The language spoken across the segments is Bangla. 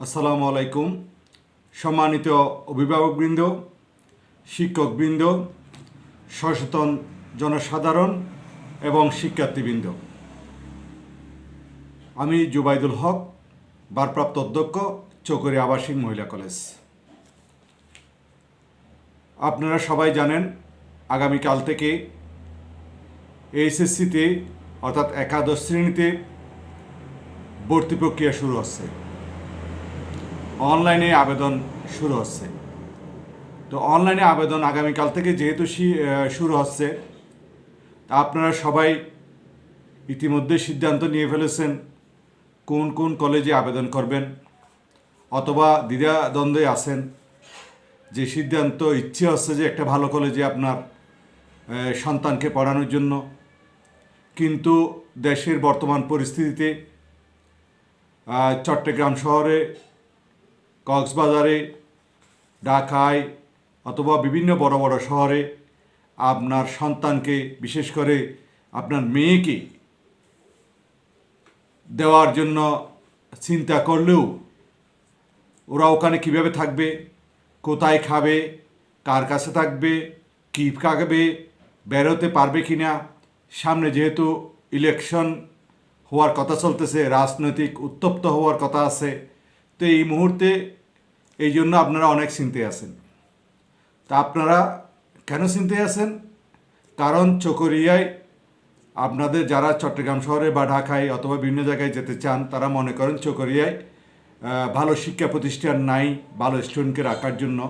আসসালামু আলাইকুম। সম্মানিত অভিভাবকবৃন্দ, শিক্ষকবৃন্দ, সচেতন জনসাধারণ এবং শিক্ষার্থীবৃন্দ। আমি জুবাইদুল হক, ভারপ্রাপ্ত অধ্যক্ষ, চকরি আবাসিক মহিলা কলেজ। আপনারা সবাই জানেন, আগামীকাল থেকে এইচএসসিতে, অর্থাৎ একাদশ শ্রেণীতে, ভর্তি প্রক্রিয়া শুরু হচ্ছে। অনলাইনে আবেদন শুরু হচ্ছে। তো অনলাইনে আবেদন আগামীকাল থেকে যেহেতু শুরু হচ্ছে, তা আপনারা সবাই ইতিমধ্যে সিদ্ধান্ত নিয়ে ফেলেছেন কোন কোন কলেজে আবেদন করবেন অথবা দ্বিধাদ্বন্দ্বে আছেন। যে সিদ্ধান্ত ইচ্ছে হচ্ছে যে একটা ভালো কলেজে আপনার সন্তানকে পড়ানোর জন্য, কিন্তু দেশের বর্তমান পরিস্থিতিতে চট্টগ্রাম শহরে কক্সবাজারে, ঢাকায় অথবা বিভিন্ন বড় বড় শহরে আপনার সন্তানকে, বিশেষ করে আপনার মেয়েকে দেওয়ার জন্য চিন্তা করলেও ওরা ওখানে কীভাবে থাকবে, কোথায় খাবে, কার কাছে থাকবে, কী খাবে, বেরোতে পারবে কি না সামনে যেহেতু ইলেকশন হওয়ার কথা চলতেছে, রাজনৈতিক উত্তপ্ত হওয়ার কথা আছে তো এই মুহূর্তে এই জন্য আপনারা অনেক চিনতে আছেন। তা আপনারা কেন চিনতে আছেন? কারণ চকরিয়ায় আপনাদের যারা চট্টগ্রাম শহরে বা ঢাকায় অথবা বিভিন্ন জায়গায় যেতে চান, তারা মনে করেন চকরিয়ায় ভালো শিক্ষা প্রতিষ্ঠান নাই, ভালো স্টুডেন্টকে রাখার জন্য।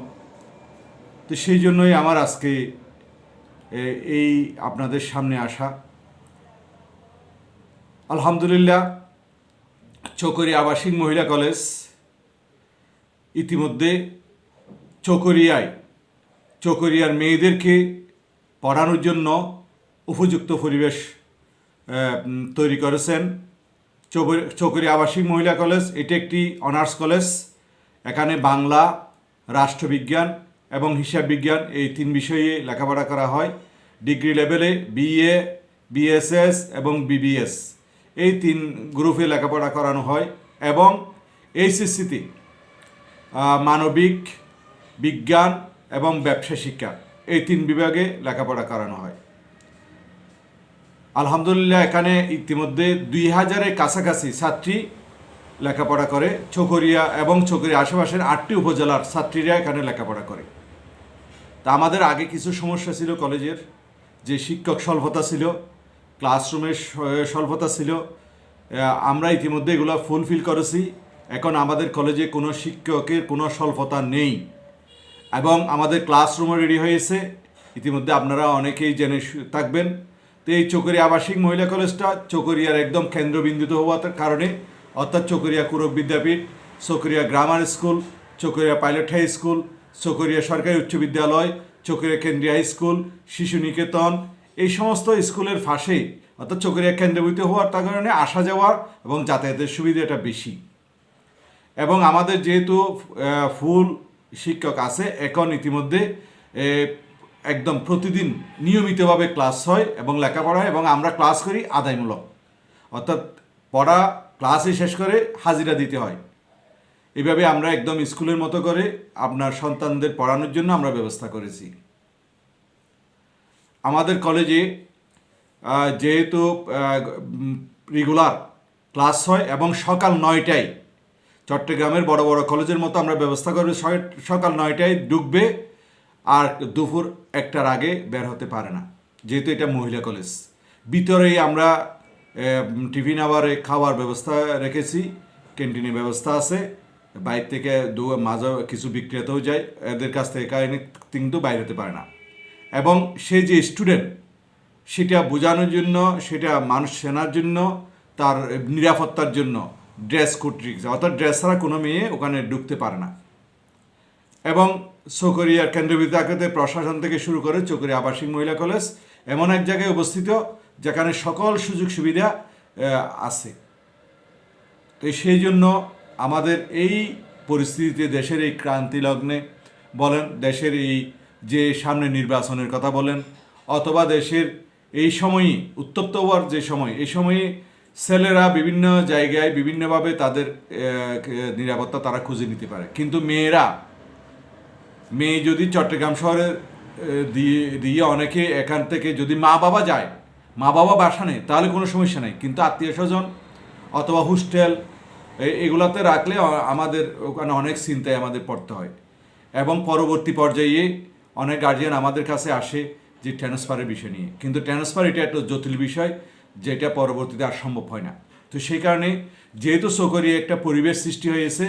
তো সেই জন্যই আমার আজকে এই আপনাদের সামনে আসা। আলহামদুলিল্লাহ চকরি আবাসিক মহিলা কলেজ ইতিমধ্যে চকরিয়ায়, চকরিয়ার মেয়েদেরকে পড়ানোর জন্য উপযুক্ত পরিবেশ তৈরি করেছেন। চকরি- আবাসিক মহিলা কলেজ, এটি একটি অনার্স কলেজ। এখানে বাংলা, রাষ্ট্রবিজ্ঞান এবং হিসাব বিজ্ঞান এই তিন বিষয়ে লেখাপড়া করা হয়। ডিগ্রি লেভেলে বিএ, বিএসএস এবং বিবিএস। এই তিন গ্রুপে লেখাপড়া করানো হয় এবং এইচএসসিতে মানবিক, বিজ্ঞান এবং ব্যবসা শিক্ষা। এই তিন বিভাগে লেখাপড়া করানো হয়। আলহামদুলিল্লাহ, এখানে ইতিমধ্যে দুই হাজারের কাছাকাছি ছাত্রী লেখাপড়া করে। চকরিয়া এবং চকরিয়া আশেপাশের আটটি উপজেলার ছাত্রীরা এখানে লেখাপড়া করে। তা আমাদের আগে কিছু সমস্যা ছিল কলেজের। যে শিক্ষক স্বল্পতা ছিল, ক্লাসরুমের স্বল্পতা ছিল। আমরা ইতিমধ্যে এগুলো ফুলফিল করেছি। এখন আমাদের কলেজে কোনো শিক্ষকের কোনো স্বল্পতা নেই। এবং আমাদের ক্লাসরুমও রেডি হয়েছে। ইতিমধ্যে আপনারা অনেকেই জেনে থাকবেন। তো এই চকরিয়া আবাসিক মহিলা কলেজটা চকরিয়ার একদম কেন্দ্রবিন্দুতে হওয়ার কারণে, অর্থাৎ চকরিয়া কুরব বিদ্যাপীঠ, Chakaria grammar school, Chakaria pilot high school, Chakaria সরকারি উচ্চ বিদ্যালয়, চকরিয়া কেন্দ্রীয় হাই স্কুল, শিশু নিকেতন, এই সমস্ত স্কুলের ফাঁসে, অর্থাৎ চকরিয়া কেন্দ্রবিন্দু হওয়ার তার কারণে আসা যাওয়া এবং যাতায়াতের সুবিধাটা বেশি। এবং আমাদের যেহেতু ফুল শিক্ষক আছে, এখন ইতিমধ্যে একদম প্রতিদিন নিয়মিতভাবে ক্লাস হয় এবং লেখাপড়া হয় এবং আমরা ক্লাস করি আদায়মূলক। অর্থাৎ পড়া ক্লাসে শেষ করে হাজিরা দিতে হয়। এভাবে আমরা একদম স্কুলের মতো করে আপনার সন্তানদের পড়ানোর জন্য আমরা ব্যবস্থা করেছি। আমাদের কলেজে যেহেতু রেগুলার ক্লাস হয় এবং সকাল নয়টায় চট্টগ্রামের বড় বড় কলেজের মতো আমরা ব্যবস্থা করবে। সকাল নয়টায় ঢুকবে আর দুপুর একটার আগে বের হতে পারে না, যেহেতু এটা মহিলা কলেজ। ভিতরেই আমরা টিফিন আবারে খাওয়ার ব্যবস্থা রেখেছি, ক্যান্টিনের ব্যবস্থা আছে, বাইরে থেকে দু মাঝে কিছু বিক্রেতাও যায়, এদের কাছ থেকে কাহিনী কিন্তু বাইরে হতে পারে না। এবং সে যে স্টুডেন্ট, সেটা বোঝানোর জন্য, সেটা মানুষ চেনার জন্য, তার নিরাপত্তার জন্য ড্রেস কোড রিক্স, অর্থাৎ ড্রেস ছাড়া কোনো মেয়ে ওখানে ঢুকতে পারে না। এবং চকরিয়ার কেন্দ্রবিদ্যাকে প্রশাসন থেকে শুরু করে চকরিয়া আবাসিক মহিলা কলেজ এমন এক জায়গায় অবস্থিত যেখানে সকল সুযোগ সুবিধা আছে। তো সেই জন্য আমাদের এই পরিস্থিতিতে দেশের এই ক্রান্তি লগ্নে বলেন, দেশের এই যে সামনে নির্বাচনের কথা বলেন, অথবা দেশের এই সময়ই, উত্তপ্ত হওয়ার যে সময়, এই সময়ে ছেলেরা বিভিন্ন জায়গায় বিভিন্নভাবে তাদের নিরাপত্তা তারা খুঁজে নিতে পারে। কিন্তু মেয়েরা, মেয়ে যদি চট্টগ্রাম শহরে দিয়ে দিয়ে অনেকে এখান থেকে যদি মা বাবা যায় মা বাবা বাসা নেই, তাহলে কোনো সমস্যা নেই। কিন্তু আত্মীয় স্বজন অথবা হোস্টেল এগুলাতে রাখলে আমাদের ওখানে অনেক চিন্তায় আমাদের পড়তে হয়। এবং পরবর্তী পর্যায়ে অনেক গার্জিয়ান আমাদের কাছে আসে যে ট্রান্সফারের বিষয় নিয়ে। কিন্তু ট্রান্সফার এটা একটা জটিল বিষয়। যেটা পরবর্তীতে আর সম্ভব হয় না। তো সেই কারণে যেহেতু সকরিয়ে একটা পরিবেশ সৃষ্টি হয়েছে,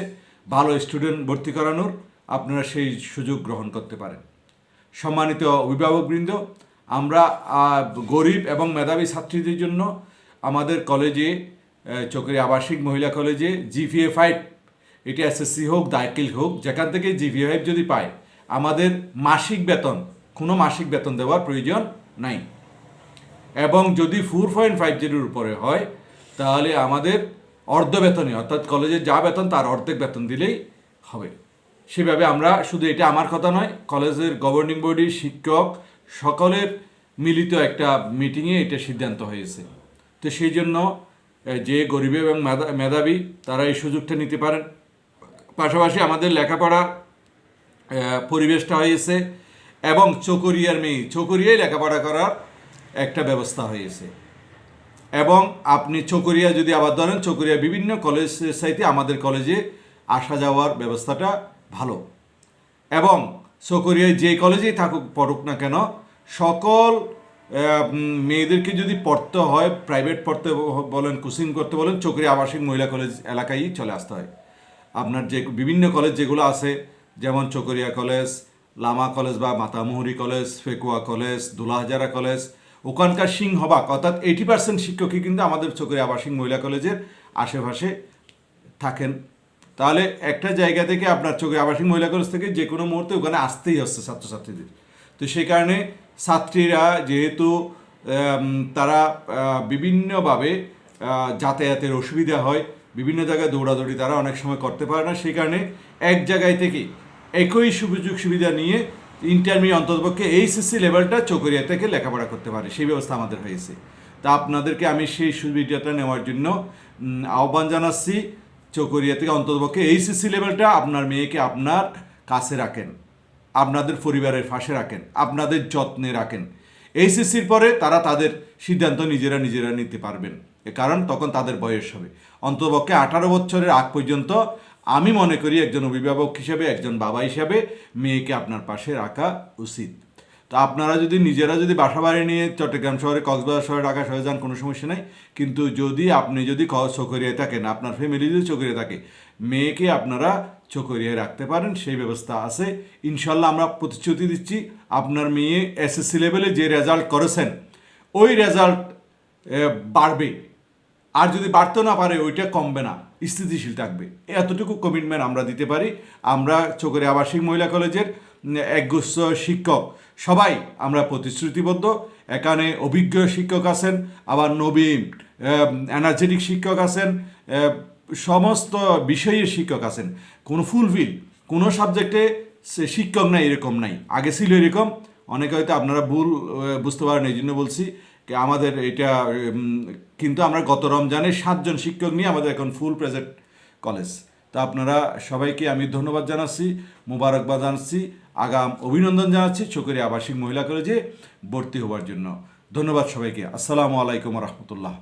ভালো স্টুডেন্ট ভর্তি করানোর, আপনারা সেই সুযোগ গ্রহণ করতে পারেন। সম্মানিত অভিভাবকবৃন্দ, আমরা গরিব এবং মেধাবী ছাত্রীদের জন্য আমাদের কলেজে চকরি আবাসিক মহিলা কলেজে জিপিএ ফাইভ এটি এসএসসি হোক দায়কিল হোক, যেখান থেকে জিপিএ ফাইভ যদি পায়, আমাদের মাসিক বেতন, কোনো মাসিক বেতন দেওয়ার প্রয়োজন নাই। এবং যদি ফোর পয়েন্ট ফাইভ জিরোর উপরে হয়, তাহলে আমাদের অর্ধ বেতনই অর্থাৎ কলেজে যা বেতন, তার অর্ধেক বেতন দিলেই হবে। সেভাবে আমরা শুধু এটা আমার কথা নয়, কলেজের গভর্নিং বডি শিক্ষক সকলের মিলিত একটা মিটিংয়ে এটা সিদ্ধান্ত হয়েছে। তো সেই জন্য যে গরিব এবং মেধা- মেধাবী, তারা এই সুযোগটা নিতে পারেন। পাশাপাশি আমাদের লেখাপড়া পরিবেশটা হয়েছে এবং চকরিয়ার মেয়ে, চকরিয়ায় লেখাপড়া করার একটা ব্যবস্থা হয়েছে। এবং আপনি চকরিয়া যদি আবার ধরেন, চকরিয়া বিভিন্ন কলেজ সাইতে আমাদের কলেজে আসা যাওয়ার ব্যবস্থাটা ভালো। এবং চকরিয়ায় যে কলেজেই থাকুক, পড়ুক না কেন, সকল মেয়েদেরকে যদি পড়তে হয় প্রাইভেট পড়তে বলেন কোচিং করতে বলেন, চকরিয়া আবাসিক মহিলা কলেজ এলাকায় চলে আসতে হয়। আপনার যে বিভিন্ন কলেজ যেগুলো আছে, যেমন চকরিয়া কলেজ, লামা কলেজ বা Matamuhuri college, Fekua college, Dulahazara college ওখানকার সিংহবাগ অর্থাৎ এইটি পার্সেন্ট শিক্ষকই কিন্তু আমাদের চকরিয়া আবাসিক মহিলা কলেজের আশেপাশে থাকেন। তাহলে একটা জায়গা থেকে আপনার চোখে আবাসিক মহিলা কলেজ থেকে যে কোনো মুহূর্তে ওখানে আসতেই হচ্ছে ছাত্রছাত্রীদের। তো সেই কারণে ছাত্রীরা যেহেতু তারা বিভিন্নভাবে যাতায়াতের অসুবিধা হয়, বিভিন্ন জায়গায় দৌড়াদৌড়ি তারা অনেক সময় করতে পারে না। সেই কারণে এক জায়গায় থেকে একই সুযোগ সুবিধা নিয়ে ইন্টারমিডিয়েট অন্ততপক্ষে এইচএসসি লেভেলটা চকরিয়া থেকে লেখাপড়া করতে পারে, সেই ব্যবস্থা আমাদের হয়েছে। তা আপনাদেরকে আমি সেই সুবিধাটা নেওয়ার জন্য আহ্বান জানাচ্ছি, চকরিয়া থেকে অন্ততপক্ষে এইচএসসি লেভেলটা আপনার মেয়েকে আপনার কাছে রাখেন, আপনাদের পরিবারের পাশে রাখেন, আপনাদের যত্নে রাখেন। এইচএসসির পরে তারা তাদের সিদ্ধান্ত নিজেরা নিজেরা নিতে পারবেন কারণ তখন তাদের বয়স হবে। অন্ততপক্ষে আঠারো বছরের আগ পর্যন্ত আমি মনে করি একজন অভিভাবক হিসেবে, একজন বাবা হিসাবে মেয়েকে আপনার পাশে রাখা উচিত। তো আপনারা যদি, নিজেরা যদি বাসা বাড়ি নিয়ে চট্টগ্রাম শহরে, কক্সবাজার শহরে, ঢাকা শহরে যান, কোনো সমস্যা নাই। কিন্তু যদি আপনি যদি চকরিয়ায় থাকেন, আপনার ফ্যামিলি যদি চকরিয়া থাকে, মেয়েকে আপনারা চকরিয়ায় রাখতে পারেন, সেই ব্যবস্থা আছে। ইনশাল্লাহ আমরা প্রতিশ্রুতি দিচ্ছি, আপনার মেয়ে এসএসসি লেভেলে যে রেজাল্ট করেছেন, ওই রেজাল্ট বাড়বে। আর যদি বাড়তে না পারে, ওইটা কমবে না, স্থিতিশীল থাকবে। এতটুকু কমিটমেন্ট আমরা দিতে পারি। আমরা চোখের আবাসিক মহিলা কলেজের একগুচ্ছ শিক্ষক। সবাই আমরা প্রতিশ্রুতিবদ্ধ। এখানে অভিজ্ঞ শিক্ষক আছেন, আবার নবীন এনার্জেটিক শিক্ষক আছেন সমস্ত বিষয়ের শিক্ষক আছেন। কোনো ফুলফিল কোনো সাবজেক্টে শিক্ষক নাই, এরকম নাই। আগে ছিল এরকম। অনেকে হয়তো আপনারা ভুল বুঝতে পারেন এই জন্য বলছি। আমাদের এটা কিন্তু আমরা গত রমজানে সাতজন শিক্ষক নিয়ে আমাদের এখন ফুল প্রেজেন্ট কলেজ তা আপনারা সবাইকে আমি ধন্যবাদ জানাচ্ছি, মোবারকবাদ জানাচ্ছি, আগাম অভিনন্দন জানাচ্ছি চকরি আবাসিক মহিলা কলেজে ভর্তি হওয়ার জন্য। ধন্যবাদ সবাইকে। আসসালামু আলাইকুম রহমতুল্লাহ।